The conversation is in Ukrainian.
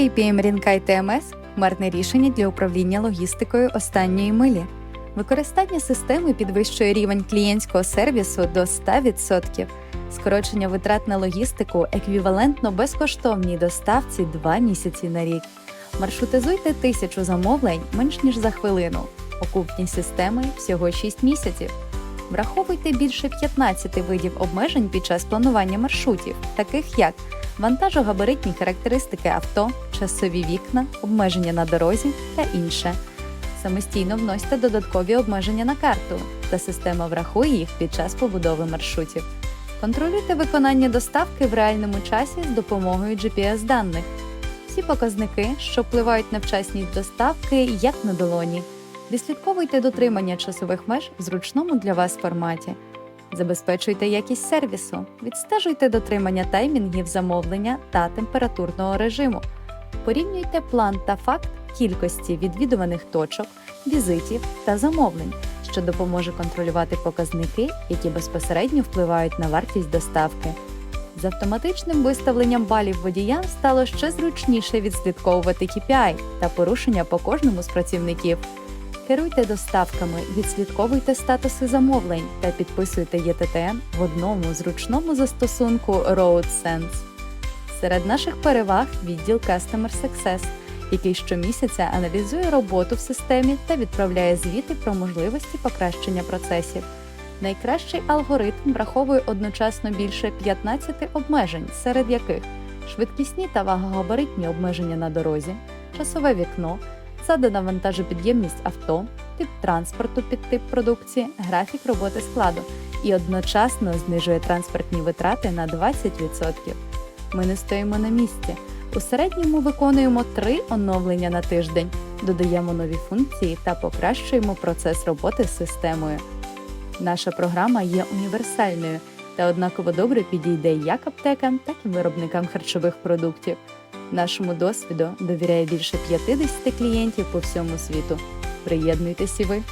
KPM Рінкай ТМС хмарне рішення для управління логістикою останньої милі. Використання системи підвищує рівень клієнтського сервісу до 100%. Скорочення витрат на логістику еквівалентно безкоштовній доставці 2 місяці на рік. Маршрутизуйте тисячу замовлень менш ніж за хвилину. Окупність системи всього 6 місяців. Враховуйте більше 15 видів обмежень під час планування маршрутів, таких як вантажогабаритні характеристики авто, часові вікна, обмеження на дорозі та інше. Самостійно вносьте додаткові обмеження на карту, та система врахує їх під час побудови маршрутів. Контролюйте виконання доставки в реальному часі з допомогою GPS-даних. Всі показники, що впливають на вчасність доставки, як на долоні. Відслідковуйте дотримання часових меж в зручному для вас форматі. Забезпечуйте якість сервісу, відстежуйте дотримання таймінгів замовлення та температурного режиму. Порівнюйте план та факт кількості відвідуваних точок, візитів та замовлень, що допоможе контролювати показники, які безпосередньо впливають на вартість доставки. З автоматичним виставленням балів водіям стало ще зручніше відслідковувати KPI та порушення по кожному з працівників. Керуйте доставками, відслідковуйте статуси замовлень та підписуйте ЄТТН в одному зручному застосунку RoadSense. Серед наших переваг відділ Customer Success, який щомісяця аналізує роботу в системі та відправляє звіти про можливості покращення процесів. Найкращий алгоритм враховує одночасно більше 15 обмежень, серед яких швидкісні та вагогабаритні обмеження на дорозі, часове вікно, задана вантажопідємність авто, тип транспорту під тип продукції, графік роботи складу і одночасно знижує транспортні витрати на 20%. Ми не стоїмо на місці. У середньому виконуємо три оновлення на тиждень, додаємо нові функції та покращуємо процес роботи з системою. Наша програма є універсальною та однаково добре підійде як аптекам, так і виробникам харчових продуктів. Нашому досвіду довіряє більше 50 клієнтів по всьому світу. Приєднуйтесь і ви.